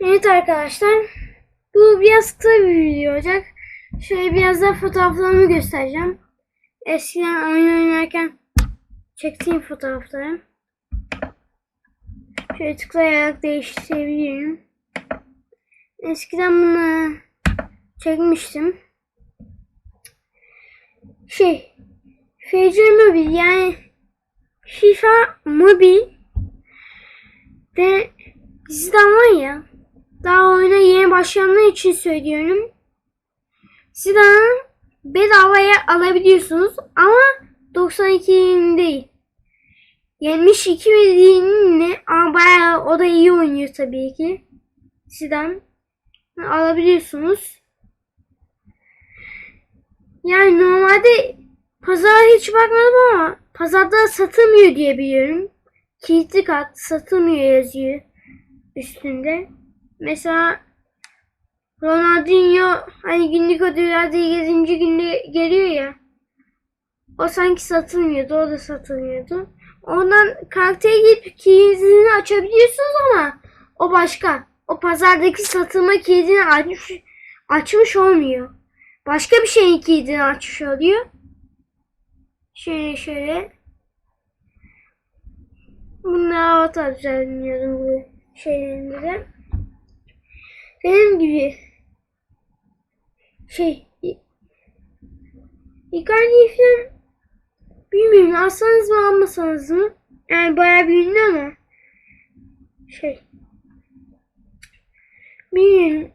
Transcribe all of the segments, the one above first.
Evet arkadaşlar. Bu biraz kısa bir video olacak. Şöyle biraz da fotoğraflarımı göstereceğim. Eskiden oyun oynarken çektiğim fotoğraflarım. Şöyle tıklayarak değiştirebilirim. Eskiden bunu çekmiştim. Şey, FC Mobile yani FIFA Mobile de diziden var ya daha oyuna yeni başlayanlar için söylüyorum. Zidane bedavaya alabiliyorsunuz ama 92 değil. 72 ne ama bayağı o da iyi oynuyor tabii ki. Zidane alabiliyorsunuz. Yani normalde pazara hiç bakmadım ama pazarda satılmıyor diye biliyorum. Kilitli kart satılmıyor yazıyor üstünde. Mesela Ronaldinho hani günlük ödüllerde 7. günde geliyor ya. O sanki satılmıyordu. O da satılmıyordu. Ondan karaktere gidip kilidini açabiliyorsunuz ama o başka. O pazardaki satılma kilidini açmış, açmış olmuyor. Başka bir şeyin kilidini açmış oluyor. Şöyle şöyle. Bunları avatar düzenliyordum bu şeylerinde de. Benim gibi şey Icardi falan bilmiyorum alsanız mı almasanız mı? Yani bayağı bir ünlü ama şey bilmiyorum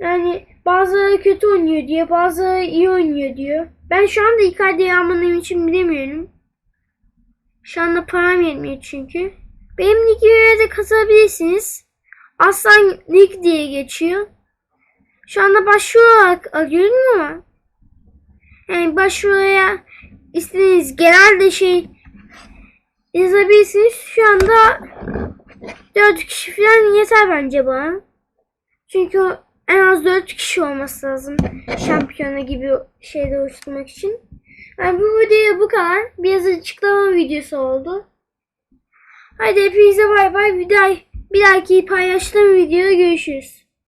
yani bazıları kötü oynuyor diye bazıları iyi oynuyor diyor. Ben şu anda Icardi'yi almadığım için bilemiyorum. Şu anda param yetmiyor çünkü. Benim ligime de kazabilirsiniz. Aslan Lig diye geçiyor. Şu anda başvuru olarak alıyorum ama yani başvuruya istediğiniz genelde şey yazabilirsiniz. Şu anda 4 kişi falan yeter bence bana. Çünkü en az 4 kişi olması lazım şampiyona gibi şeyde oluşturmak için. Yani bu video bu kadar. Biraz açıklama videosu oldu. Hadi hepinize bay bay. Bir daha bir dahaki paylaştığım videoda görüşürüz.